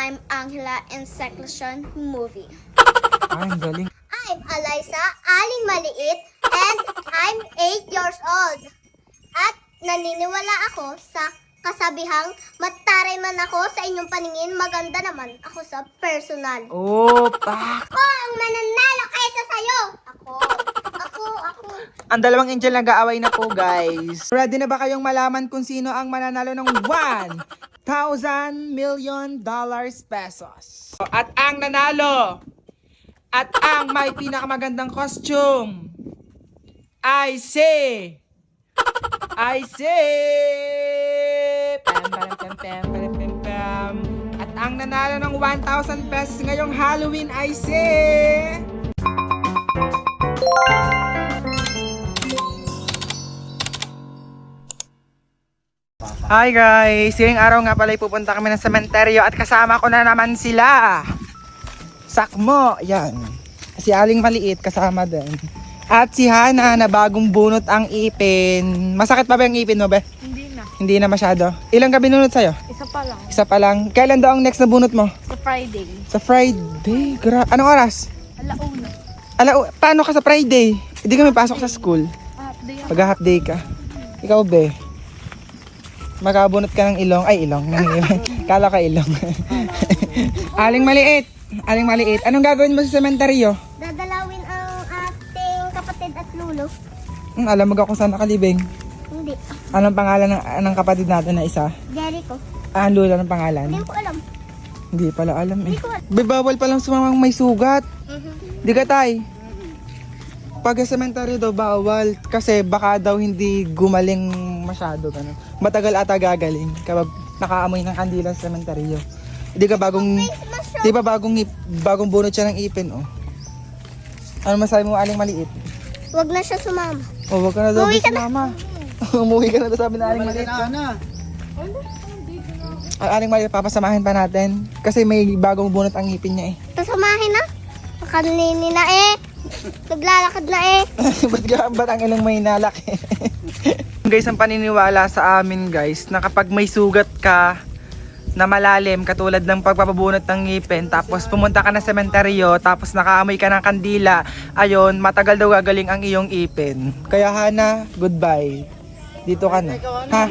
I'm Angela in Seclusion movie. Ay, ang galing. I'm Eliza, aling maliit, and I'm 8 years old. At naniniwala ako sa kasabihang mataray man ako sa inyong paningin, maganda naman ako sa personal. Oh, pak! Ako ang mananalo kaysa sa'yo! Ako, ako, ako. Ang dalawang angel nag-aaway na po, guys. Ready na ba kayong malaman kung sino ang mananalo ng 1,000 million dollars pesos? At ang nanalo at ang may pinakamagandang costume I say I say pam, pam, pam, pam, pam, pam. At ang nanalo ng 1,000 pesos ngayong Halloween I say Hi guys! Ngayong araw nga pala pupunta kami ng sementeryo at kasama ko na naman sila. Sakmo, yan. Si Aling Maliit kasama din. At si Hana na bagong bunot ang ipin. Masakit pa ba yung ipin mo, be? Hindi na. Hindi na masyado. Ilang ka binunot sa'yo? Isa pa lang. Isa pa lang. Kailan daw ang next na bunot mo? Sa Friday. Sa Friday. Gra Anong oras? Alauna. Ala, paano ka sa Friday? Hindi kami pasok sa school. Ah, day. Pag half day ka. Ikaw, be. Magkabunot ka ng ilong. Ay, ilong. Kala ka ilong. Aling maliit. Aling maliit. Anong gagawin mo sa sementeryo? Dadalawin ang ating kapatid at lulo. Hmm, alam mo kung saan nakalibing. Hindi. Anong pangalan ng, ng kapatid natin na isa? Jericho. Ah, ang lula ng pangalan? Hindi ko alam. Hindi pala alam eh. Hindi ko alam. Be, bawal palang sumamang may sugat. Mhm. Di ka tay. Pag sa sementeryo daw bawal kasi baka daw hindi gumaling masyado ganun. Matagal ata gagaling kapag nakaamoy ng kandila sa sementeryo. Di ka bagong Di ba bagong bagong bunot siya ng ipin oh. Ano masabi mo aling maliit? Huwag na siya sumama. Oh, wag ka na daw Umuwi ka na. mama. Umuwi ka na daw sabi na aling maliit. ko. Ay, aling maliit papasamahin pa natin kasi may bagong bunot ang ipin niya eh. Pasamahin na. Makanini na eh. Naglalakad na eh. ba't, ka, ba't ang ilang may nalaki? guys, ang paniniwala sa amin guys, na kapag may sugat ka na malalim, katulad ng pagpapabunot ng ngipin, tapos pumunta ka na sementeryo, tapos nakaamoy ka ng kandila, ayon, matagal daw gagaling ang iyong ipin. Kaya Hana, goodbye. Dito ka na. Ha?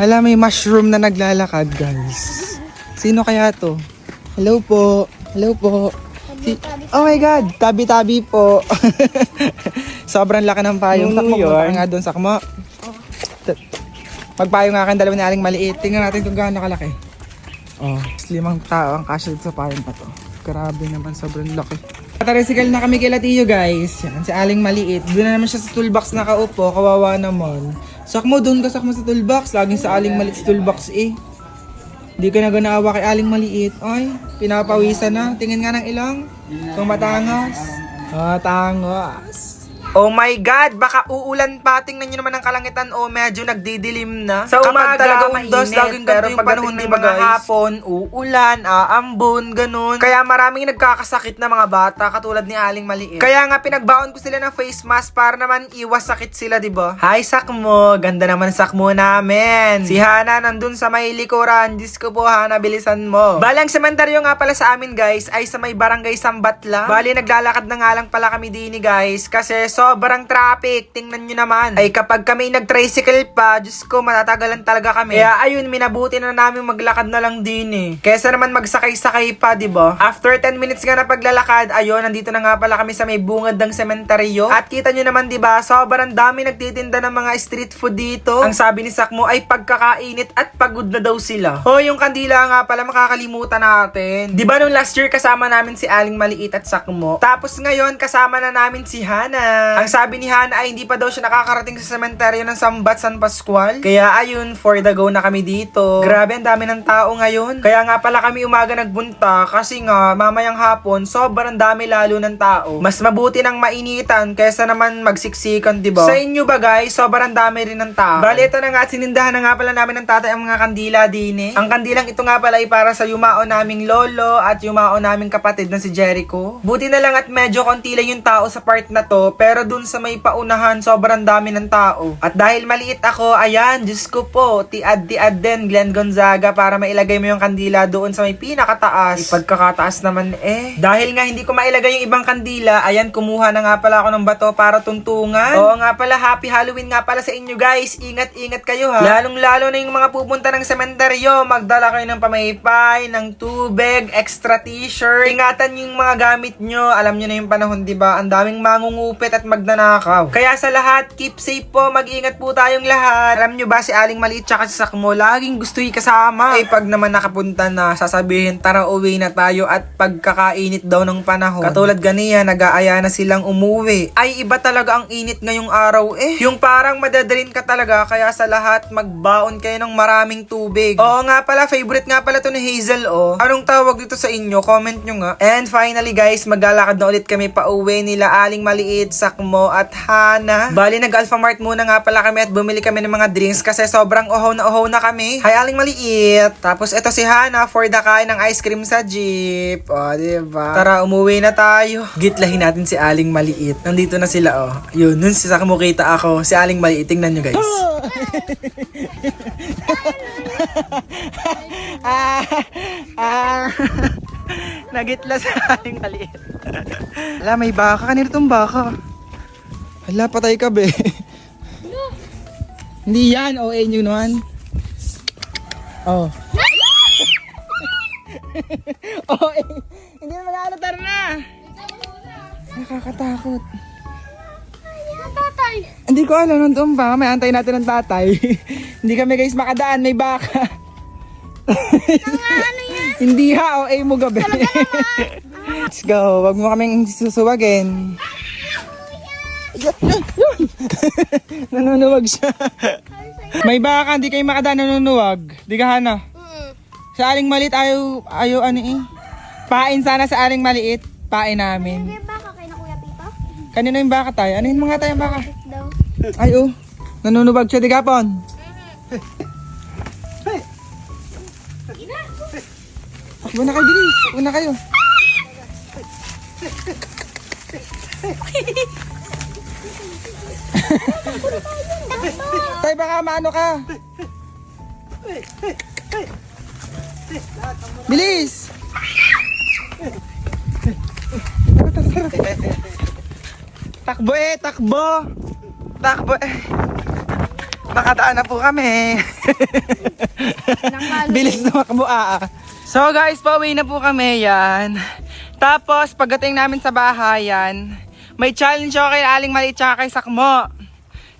Hala, may mushroom na naglalakad, guys. Sino kaya to? Hello po. Hello po. Si- oh my God, tabi-tabi po. Sobrang laki ng payong. Sakmo, punta ka nga doon, sakmo. T- Magpayong nga kang dalawa ni Aling maliit. Tingnan natin kung gaano kalaki. Oh, limang tao ang kasya sa payong na to. Grabe naman, sobrang laki. Katarisikal na kami kila Tiyo guys. Yan, si Aling maliit. Doon na naman siya sa toolbox nakaupo. Kawawa naman. Sakmo, doon ka sakmo sa toolbox. Laging sa Aling maliit sa toolbox eh. Di ka na ganaawa kay Aling maliit. Ay, pinapawisan na. Tingin nga ng ilong. Kung matangos. Ah, tangos. Oh my God, baka uulan pa. Tingnan nyo naman ang kalangitan. Oh, medyo nagdidilim na. Sa umaga, talaga undos, laging ganito yung panahon ng mga hapon, uulan, aambon, ganun. Kaya maraming nagkakasakit na mga bata, katulad ni Aling Maliit. Kaya nga, pinagbaon ko sila ng face mask para naman iwas sakit sila, di ba? Hi, Sakmo. Ganda naman Sakmo namin. Si Hana nandun sa may likuran. Diyos ko po, Hana, bilisan mo. Balang sementeryo nga pala sa amin, guys, ay sa may barangay Sambatla. Bali, naglalakad na nga lang pala kami dini, guys, kasi sobrang traffic. Tingnan nyo naman. Ay, kapag kami nag-tricycle pa, Diyos ko, matatagalan talaga kami. Kaya, ayun, minabuti na namin maglakad na lang din eh. Kesa naman magsakay-sakay pa, di ba? After 10 minutes nga na paglalakad, ayun, nandito na nga pala kami sa may bungad ng sementeryo. At kita nyo naman, di ba, sobrang dami nagtitinda ng mga street food dito. Ang sabi ni Sakmo ay pagkakainit at pagod na daw sila. Oh, yung kandila nga pala makakalimutan natin. Di ba nung last year kasama namin si Aling Maliit at Sakmo? Tapos ngayon kasama na namin si Hana. Ang sabi ni Hana ay hindi pa daw siya nakakarating sa sementeryo ng Sambat San Pascual. Kaya ayun, for the go na kami dito. Grabe, ang dami ng tao ngayon. Kaya nga pala kami umaga nagbunta kasi nga mamayang hapon sobrang dami lalo ng tao. Mas mabuti ng mainitan kaysa naman magsiksikan, di ba? Sa inyo ba guys, sobrang dami rin ng tao. Bali, ito na nga at sinindahan na nga pala namin ng tatay ang mga kandila din eh. Ang kandilang ito nga pala ay para sa yumao naming lolo at yumao naming kapatid na si Jericho. Buti na lang at medyo konti lang yung tao sa part na to, pero Pero dun sa may paunahan, sobrang dami ng tao. At dahil maliit ako, ayan, Diyos ko po, tiad-tiad din, Glenn Gonzaga, para mailagay mo yung kandila doon sa may pinakataas. Ipagkakataas naman eh. Dahil nga hindi ko mailagay yung ibang kandila, ayan, kumuha na nga pala ako ng bato para tuntungan. Oo nga pala, happy Halloween nga pala sa inyo guys. Ingat-ingat kayo ha. Lalong-lalo na yung mga pupunta ng sementeryo, magdala kayo ng pamaypay, ng tubig, extra t-shirt. Ingatan yung mga gamit nyo. Alam nyo na yung panahon, di ba? Ang daming mangungupit at magnanakaw. Kaya sa lahat, keep safe po. Mag-ingat po tayong lahat. Alam nyo ba si Aling Maliit tsaka si Sakmo, laging gusto kasama. Eh pag naman nakapunta na, sasabihin, tara uwi na tayo at pagkakainit daw ng panahon. Katulad ganiya, nag-aaya na silang umuwi. Ay iba talaga ang init ngayong araw eh. Yung parang madadrin ka talaga, kaya sa lahat, magbaon kayo ng maraming tubig. Oo nga pala, favorite nga pala to ni Hazel oh. Anong tawag dito sa inyo? Comment nyo nga. And finally guys, maglalakad na ulit kami pa uwi nila Aling Maliit, Sakmo at Hana. Bali nag Alphamart muna nga pala kami at bumili kami ng mga drinks kasi sobrang ohaw na ohaw na kami. Hi Aling Maliit. Tapos eto si Hana for the kain ng ice cream sa jeep. O, diba? Tara, umuwi na tayo. Gitlahin natin si Aling Maliit. Nandito na sila oh. Yun, nun si Sakmo ako. Si Aling Maliit, tingnan nyo guys. ah, nagitla sa aling maliit. Hala, may baka. Kanina tong baka. Hala, patay ka, be. Hindi yan, OA nyo naman. Oh. OA. Hindi na mag tara na. Nakakatakot. Tatay. Hindi ko alam, nandoon ba? May antay natin ng tatay. Hindi kami guys makadaan, may baka. ano yan? Hindi ha, o ay mo gabi. Let's go, wag mo kaming susuwagin. Nanunuwag siya. may baka, hindi kayo makadaan nanunuwag. Di ka hana. Sa aling maliit, ayaw, ayaw ano eh. Pain sana sa aling maliit. Pain namin. May baka kay na Kuya Tito? Kanino yung baka tayo? Ano yung mga tayo baka? Ay oh, nanunuwag siya di kapon. Takbo na kayo, bilis. Takbo na kayo. Tay, baka maano ka. Bilis! Takbo eh, takbo! Takbo eh. Nakadaan na po kami. Bilis na makabo ah. So guys, pauwi na po kami yan. Tapos pagdating namin sa bahay yan, may challenge ako kay Aling Maliit tsaka kay Sakmo.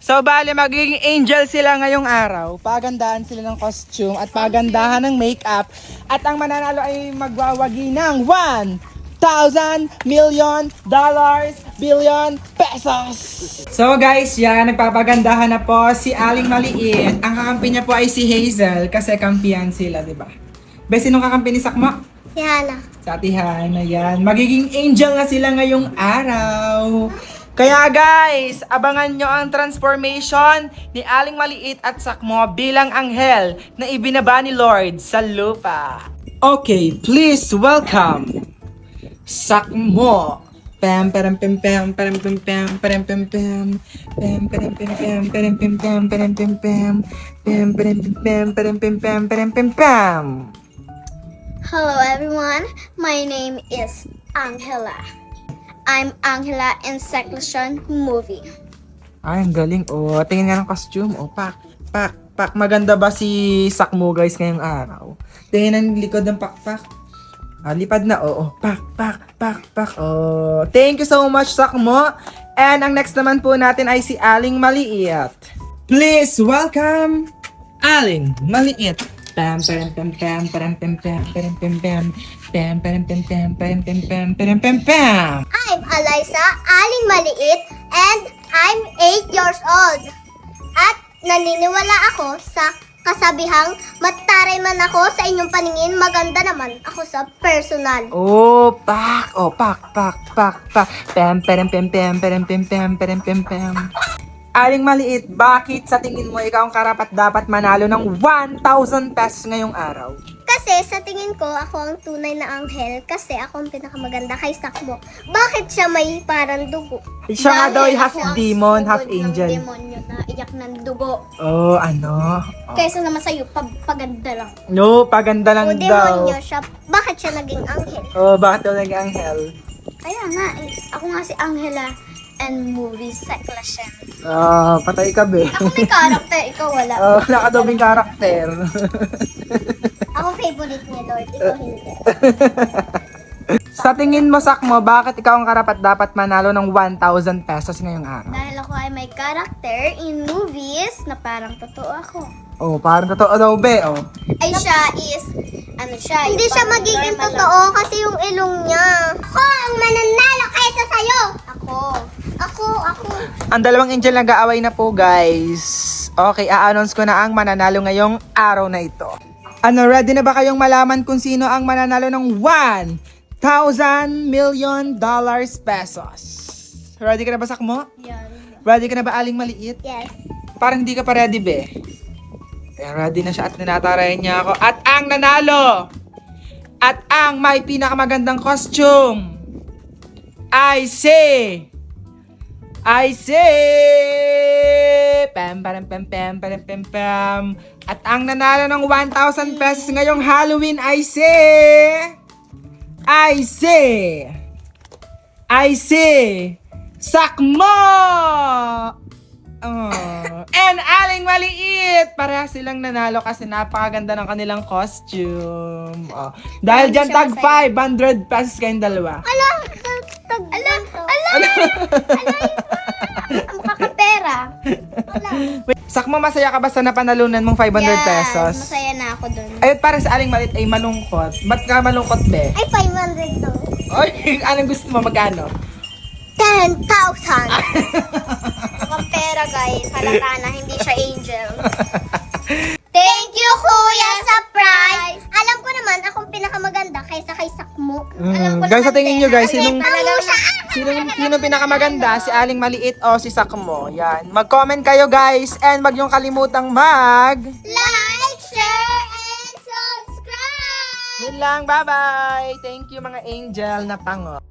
So bali magiging angel sila ngayong araw. Pagandahan sila ng costume at pagandahan ng makeup. At ang mananalo ay magwawagi ng 1,000 million dollars billion pesos. So guys, yan, nagpapagandahan na po si Aling Maliit. Ang kakampi niya po ay si Hazel kasi kampihan sila, di ba? Be, sinong kakampi ni Sakmo? Si Hana. Sa atihan, ayan. Magiging angel na sila ngayong araw. Kaya guys, abangan nyo ang transformation ni Aling Maliit at Sakmo bilang anghel na ibinaba ni Lord sa lupa. Okay, please welcome Sakmo. Pam pam pam param pam pam param pam pam pam param pam pam param pam pam param pam pam pam param pam pam param pam pam param pam pam Hello everyone, my name is Angela. I'm Angela in Seclusion movie. Ay, ang galing. Oh, tingin nga ng costume. Oh, pak, pak, pak. Maganda ba si Sakmo guys ngayong araw? Tingin ang likod ng pakpak. Ah, lipad na. Oo, oh, pak, pak, pak, pak. Oh, thank you so much, Sakmo. And ang next naman po natin ay si Aling Maliit. Please welcome Aling Maliit. Pam, pam, pam, pam, pam, pam, pam, pam, pam, pam, pam, pam, pam, pam, pam, pam, pam, pam, pam, pam. I'm Eliza, aling maliit, and I'm 8 years old. At naniniwala ako sa kasabihang mataray man ako sa inyong paningin, maganda naman ako sa personal. Oh, pak! Oh, pak, pak, pak, pak. Pam, pam, pam, pam, pam, pam, pam, pam, pam, pam. Aling maliit, bakit sa tingin mo ikaw ang karapat dapat manalo ng 1,000 pesos ngayong araw? Kasi sa tingin ko, ako ang tunay na anghel kasi ako ang pinakamaganda kay Sakmo. Bakit siya may parang dugo? Siya nga daw ay half demon, half ng angel. demonyo na iyak ng dugo. Oh, ano? Oh. Kaysa naman sa'yo, pag paganda lang. No, paganda lang O daw. demonyo siya. Bakit siya naging anghel? Oh, bakit daw naging anghel? Kaya nga, eh, ako nga si Angela and movies sa Clashen. Ah, patay ka be. Ako may karakter, ikaw wala. Oh, nakadobing karakter. Ako favorite ni Lord, ikaw hindi. Sa tingin mo, Sakmo, bakit ikaw ang karapat dapat manalo ng 1,000 pesos ngayong araw? Dahil ako ay may karakter in movies na parang totoo ako. Oh, parang totoo daw, be, oh. Ay siya is, ano siya? Hindi siya magiging normal totoo kasi yung ilong niya. Ako ang mananalo kaysa sa'yo! Ako. Ako, ako. Ang dalawang angel nag-aaway na po, guys. Okay, a-announce ko na ang mananalo ngayong araw na ito. Ano, ready na ba kayong malaman kung sino ang mananalo ng 1,000 million dollars pesos? Ready ka na ba, Sakmo? Yan. Ready ka na ba, Aling Maliit? Yes. Parang hindi ka pa ready, be. Eh, ready na siya at ninatarayan niya ako. At ang nanalo! At ang may pinakamagandang costume! I say! I say! Pam, pam, pam, pam, pam, pam, pam. At ang nanalo ng 1,000 pesos ngayong Halloween, I say! I say! I say! Sakmo! Oh. And Aling Maliit! Pareha silang nanalo kasi napakaganda ng kanilang costume. Oh. Dahil dyan, tag 500 pesos kayong dalawa. Ala, tag Ala, ala, kakapera. Wait, Sakmo, masaya ka ba sa napanalunan mong 500 Yes, pesos? Masaya na ako dun. Ayun, para sa Aling Maliit ay malungkot. Ba't ka malungkot, be? ay 500 to. Oy, anong gusto mo? Magkano? 10,000. Mukhang pera guys. Halata na, hindi siya angel. Thank you, Kuya, guys, sa tingin nyo, guys, sinong- talagang siya. Sino, sino pinakamaganda? Si Aling Maliit o si Sakmo? Yan. Mag-comment kayo, guys. And wag yung kalimutang mag... Like, share, and subscribe! Yun lang. Bye-bye. Thank you, mga angel na pango.